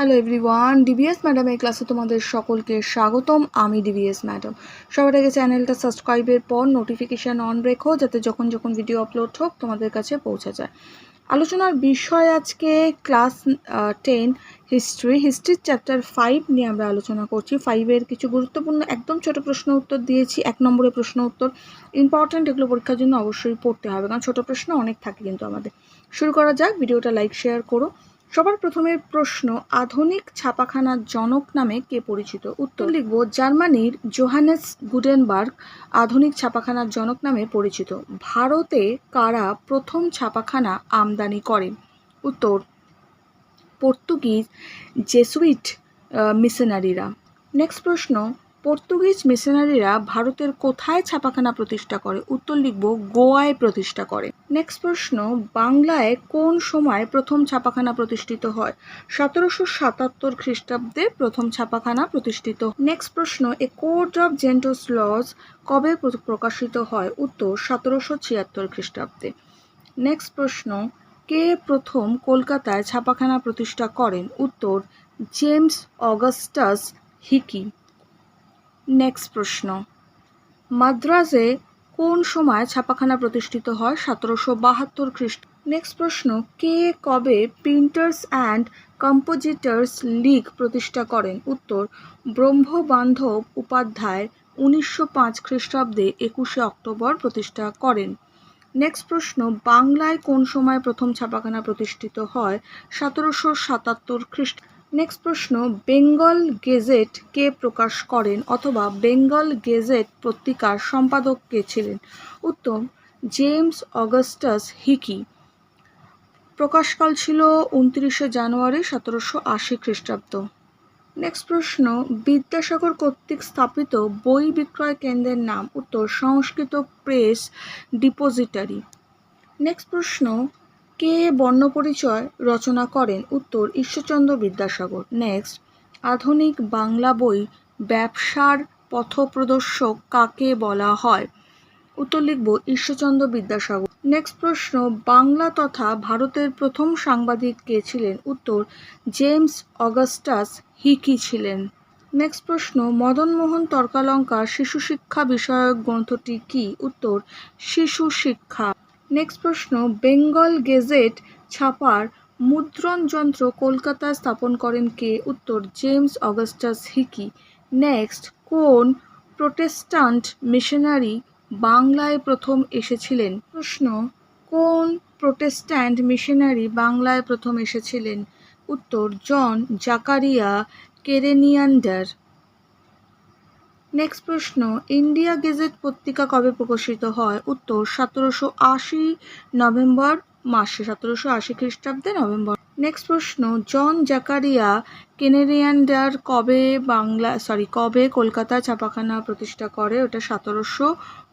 Hello everyone DBS ম্যাডামের ক্লাসে তোমাদের সকলকে স্বাগতম। আমি ডিবিএস ম্যাডাম সবার আগে চ্যানেলটা সাবস্ক্রাইবের পর নোটিফিকেশান অন রেখো, যাতে যখন যখন ভিডিও আপলোড হোক তোমাদের কাছে পৌঁছে যায়। আলোচনার বিষয় আজকে ক্লাস টেন হিস্ট্রি হিস্ট্রির চ্যাপ্টার ফাইভ নিয়ে আমরা আলোচনা করছি। ফাইভের কিছু গুরুত্বপূর্ণ, একদম ছোট প্রশ্ন উত্তর দিয়েছি। এক নম্বরের প্রশ্ন উত্তর ইম্পর্ট্যান্ট এগুলো পরীক্ষার জন্য অবশ্যই পড়তে হবে। কারণ ছোটো প্রশ্ন অনেক থাকে কিন্তু আমাদের। শুরু করা যাক। ভিডিওটা লাইক শেয়ার করো। সবার প্রথমে প্রশ্ন, আধুনিক ছাপাখানার জনক নামে কে পরিচিত? উত্তর লিখব, জার্মানির জোহানেস গুডেনবার্গ আধুনিক ছাপাখানার জনক নামে পরিচিত। ভারতে কারা প্রথম ছাপাখানা আমদানি করেন উত্তর, পর্তুগিজ জেসুইট মিশনারিরা। নেক্সট প্রশ্ন পর্তুগিজ মিশনারিরা ভারতের কোথায় ছাপাখানা প্রতিষ্ঠা করে? উত্তর লিখব, গোয়ায় প্রতিষ্ঠা করে। নেক্সট প্রশ্ন, বাংলায় কোন সময় প্রথম ছাপাখানা প্রতিষ্ঠিত হয়? সতেরোশো সাতাত্তর খ্রিস্টাব্দে প্রথম ছাপাখানা প্রতিষ্ঠিত। নেক্সট প্রশ্ন, a code of Gentoos laws কবে প্রকাশিত হয়? উত্তর, সতেরোশো ছিয়াত্তর খ্রিস্টাব্দে। নেক্সট প্রশ্ন, কে প্রথম কলকাতায় ছাপাখানা প্রতিষ্ঠা করেন? উত্তর, জেমস অগাস্টাস হিকি। নেক্সট প্রশ্ন। মাদ্রাজে কোন সময় ছাপাখানা প্রতিষ্ঠিত হয়? সতেরোশো বাহাত্তর খ্রিস্ট নেক্সট প্রশ্ন, কে কবে প্রিন্টার্স অ্যান্ড কম্পোজিটার্স লিগ প্রতিষ্ঠা করেন? উত্তর, ব্রহ্মবান্ধব উপাধ্যায় উনিশশো পাঁচ খ্রিস্টাব্দে একুশে অক্টোবর প্রতিষ্ঠা করেন। নেক্সট প্রশ্ন, বাংলায় কোন সময় প্রথম ছাপাখানা প্রতিষ্ঠিত হয়? সতেরোশো সাতাত্তর খ্রিস্ট নেক্সট প্রশ্ন বেঙ্গল গেজেট কে প্রকাশ করেন অথবা বেঙ্গল গেজেট পত্রিকার সম্পাদক কে ছিলেন? উত্তম জেমস অগাস্টাস হিকি প্রকাশকাল ছিল উনত্রিশে জানুয়ারি সতেরোশো আশি খ্রিস্টাব্দ। নেক্সট প্রশ্ন, বিদ্যাসাগর কর্তৃক স্থাপিত বই বিক্রয় কেন্দ্রের নাম, উত্তর, সংস্কৃত প্রেস ডিপোজিটারি। নেক্সট প্রশ্ন কে বর্ণপরিচয় রচনা করেন উত্তর ঈশ্বরচন্দ্র বিদ্যাসাগর। নেক্সট আধুনিক বাংলা বই ব্যবসার পথপ্রদর্শক কাকে বলা হয়? উত্তর লিখব ঈশ্বরচন্দ্র বিদ্যাসাগর। নেক্সট প্রশ্ন, বাংলা তথা ভারতের প্রথম সাংবাদিক কে ছিলেন? উত্তর, জেমস অগাস্টাস হিকি ছিলেন? নেক্সট প্রশ্ন, মদনমোহন তর্কালঙ্কার শিশু শিক্ষা বিষয়ক গ্রন্থটি কি? উত্তর শিশু শিক্ষা নেক্সট প্রশ্ন বেঙ্গল গেজেট ছাপার মুদ্রণ যন্ত্র কলকাতায় স্থাপন করেন কে? উত্তর জেমস অগাস্টাস হিকি নেক্সট কোন প্রোটেস্টান্ট মিশনারি বাংলায় প্রথম এসেছিলেন? প্রশ্ন, কোন প্রোটেস্ট্যান্ট মিশনারি বাংলায় প্রথম এসেছিলেন? উত্তর, জন জাকারিয়া কেরেনিয়ান্ডার। নেক্সট প্রশ্ন ইন্ডিয়া গেজেট পত্রিকা কবে প্রকাশিত হয়? উত্তর, সতেরোশো আশি নভেম্বর মাসে, সতেরোশো আশি খ্রিস্টাব্দে নভেম্বর। নেক্সট প্রশ্ন জন জাকারিয়া কেনেরিয়ান্ডার কবে বাংলা সরি কবে কলকাতা ছাপাখানা প্রতিষ্ঠা করে? ওটা সতেরোশো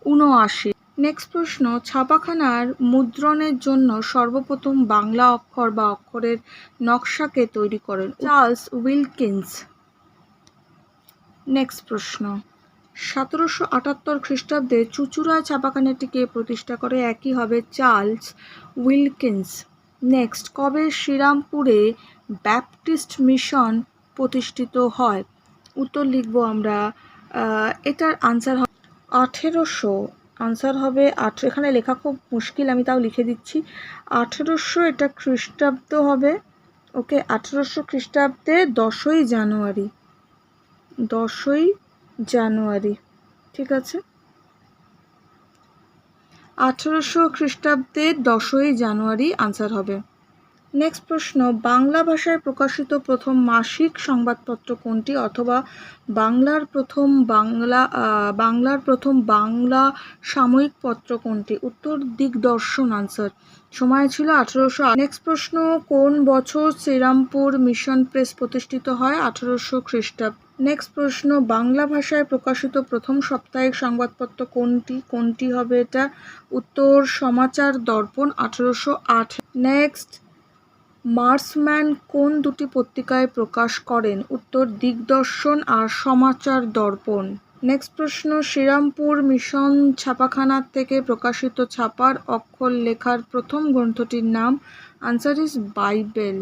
উনআশি। নেক্সট প্রশ্ন, ছাপাখানার মুদ্রণের জন্য সর্বপ্রথম বাংলা অক্ষর বা অক্ষরের নকশাকে তৈরি করেন। চার্লস উইলকিন্স নেক্সট প্রশ্ন। সতেরোশো আটাত্তর খ্রিস্টাব্দে চুচুড়া ছাপাখানাটিকে প্রতিষ্ঠা করে একই হবে চার্লস উইলকিন্স। নেক্সট কবে শ্রীরামপুরে ব্যাপটিস্ট মিশন প্রতিষ্ঠিত হয়? উত্তর লিখব আমরা এটার আনসার হবে আঠেরোশো। আনসার হবে আঠেরো এখানে লেখা খুব মুশকিল, আমি তাও লিখে দিচ্ছি। আঠেরোশো এটা খ্রিস্টাব্দ হবে। ওকে আঠেরোশো খ্রিস্টাব্দে দশই জানুয়ারি। দশই জানুয়ারি, ঠিক আছে? আঠেরোশো খ্রিস্টাব্দে দশই জানুয়ারি আনসার হবে। নেক্সট প্রশ্ন, বাংলা ভাষায় প্রকাশিত প্রথম মাসিক সংবাদপত্র কোনটি? অথবা বাংলার প্রথম বাংলা বাংলার প্রথম বাংলা সাময়িক পত্র কোনটি? উত্তর দিগদর্শন আনসার সময় ছিল আঠেরোশো নেক্সট প্রশ্ন, কোন বছর শ্রীরামপুর মিশন প্রেস প্রতিষ্ঠিত হয়? আঠেরোশো খ্রিস্টাব্দ নেক্সট প্রশ্ন, বাংলা ভাষায় প্রকাশিত প্রথম সাপ্তাহিক সংবাদপত্র কোনটি? কোনটি হবে এটা? উত্তর, সমাচার দর্পণ, আঠেরোশো আট। নেক্সট মার্সম্যান কোন দুটি পত্রিকায় প্রকাশ করেন? উত্তর, দিগদর্শন আর সমাচার দর্পণ। নেক্সট প্রশ্ন, শ্রীরামপুর মিশন ছাপাখানার থেকে প্রকাশিত ছাপার অক্ষর লেখার প্রথম গ্রন্থটির নাম? Answer is Bible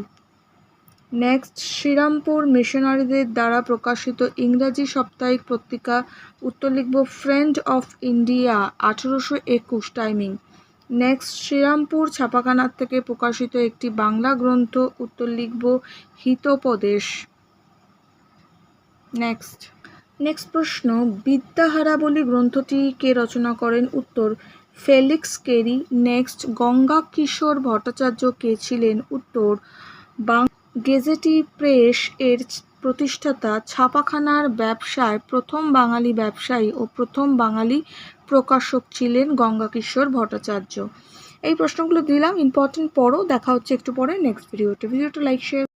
next Srirampur মিশনারিদের দ্বারা প্রকাশিত ইংরাজি সাপ্তাহিক পত্রিকা, উত্তর লিখব ফ্রেন্ড অফ ইন্ডিয়া আঠেরোশো একুশ টাইমিং নেক্সট শ্রীরামপুর ছাপাখানার থেকে প্রকাশিত একটি বাংলা গ্রন্থ, উত্তর লিখব, হিতোপদেশ। নেক্সট নেক্সট প্রশ্ন, বিদ্যাহারাবলী গ্রন্থটি কে রচনা করেন? উত্তর, Felix Carey. Next Ganga Kishore Bhattacharya কে ছিলেন? উত্তর, বাং গেজেটি প্রেস এর প্রতিষ্ঠাতা, ছাপাখানার ব্যবসায় প্রথম বাঙালি ব্যবসায়ী ও প্রথম বাঙালি প্রকাশক ছিলেন গঙ্গাকিশোর ভট্টাচার্য। এই প্রশ্নগুলো দিলাম ইম্পর্টেন্ট পরও দেখা হচ্ছে একটু পরে নেক্সট ভিডিওতে ভিডিওটা লাইক শেয়ার